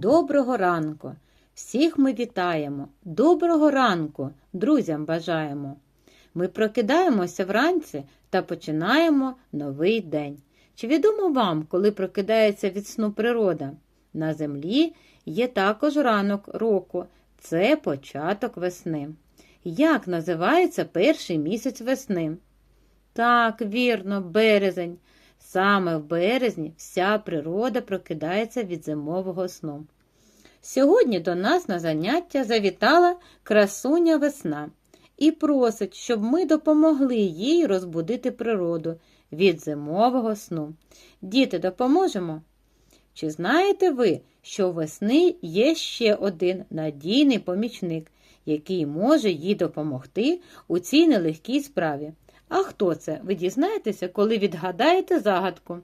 Доброго ранку! Всіх ми вітаємо! Доброго ранку друзям бажаємо! Ми прокидаємося вранці та починаємо новий день. Чи відомо вам, коли прокидається від сну природа? На землі є також ранок року, це початок весни. Як називається перший місяць весни? Так, вірно, березень. Саме в березні вся природа прокидається від зимового сну. Сьогодні до нас на заняття завітала красуня весна і просить, щоб ми допомогли їй розбудити природу від зимового сну. Діти, допоможемо? Чи знаєте ви, що у весни є ще один надійний помічник, який може їй допомогти у цій нелегкій справі? А хто це? Ви дізнаєтеся, коли відгадаєте загадку?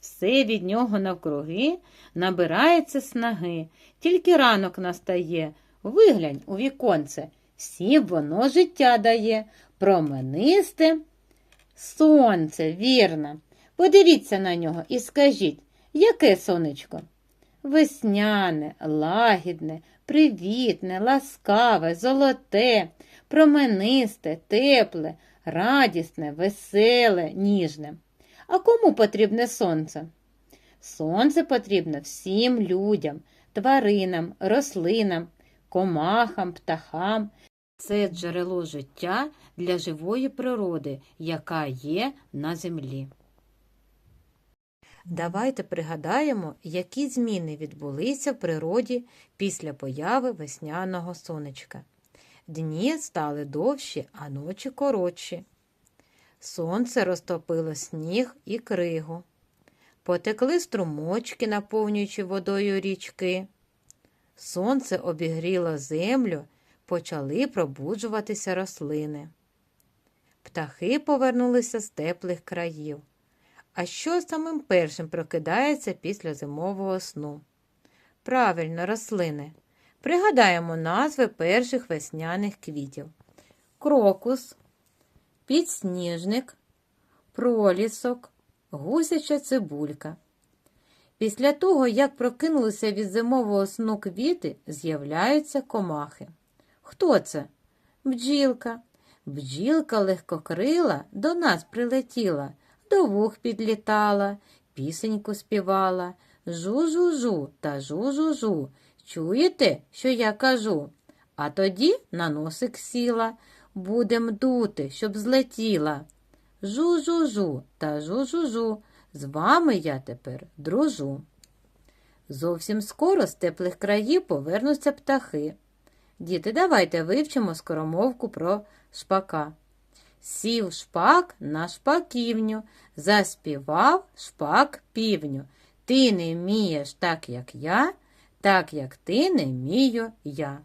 Все від нього навкруги набирається снаги, тільки ранок настає. Виглянь у віконце, всім воно життя дає, променисте сонце, вірно. Подивіться на нього і скажіть, яке сонечко? Весняне, лагідне, привітне, ласкаве, золоте, променисте, тепле, радісне, веселе, ніжне. А кому потрібне сонце? Сонце потрібно всім людям, тваринам, рослинам, комахам, птахам. Це джерело життя для живої природи, яка є на землі. Давайте пригадаємо, які зміни відбулися в природі після появи весняного сонечка. Дні стали довші, а ночі коротші. Сонце розтопило сніг і кригу. Потекли струмочки, наповнюючи водою річки. Сонце обігріло землю, почали пробуджуватися рослини. Птахи повернулися з теплих країв. А що самим першим прокидається після зимового сну? Правильно, рослини. Пригадаємо назви перших весняних квітів: крокус, підсніжник, пролісок, гусяча цибулька. Після того, як прокинулися від зимового сну квіти, з'являються комахи. Хто це? Бджілка. Бджілка легкокрила до нас прилетіла, до вух підлітала, пісеньку співала. Жу-жу-жу та жу-жу-жу. Чуєте, що я кажу? А тоді на носик сіла, будем дути, щоб злетіла. Жу-жу-жу та жу-жу-жу. З вами я тепер дружу. Зовсім скоро з теплих країв повернуться птахи. Діти, давайте вивчимо скоромовку про шпака. Сів шпак на шпаківню, заспівав шпак півню. Ти не вмієш так, як я, так як ти не вмію я.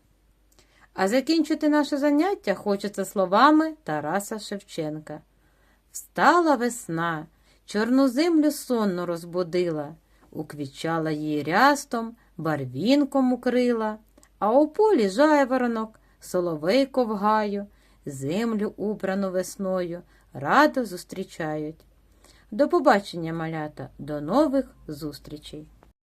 А закінчити наше заняття хочеться словами Тараса Шевченка. Встала весна, чорну землю сонно розбудила, уквічала її рястом, барвінком укрила, а у полі жайворонок, соловейко в гаю, землю убрану весною, радо зустрічають. До побачення, малята, до нових зустрічей!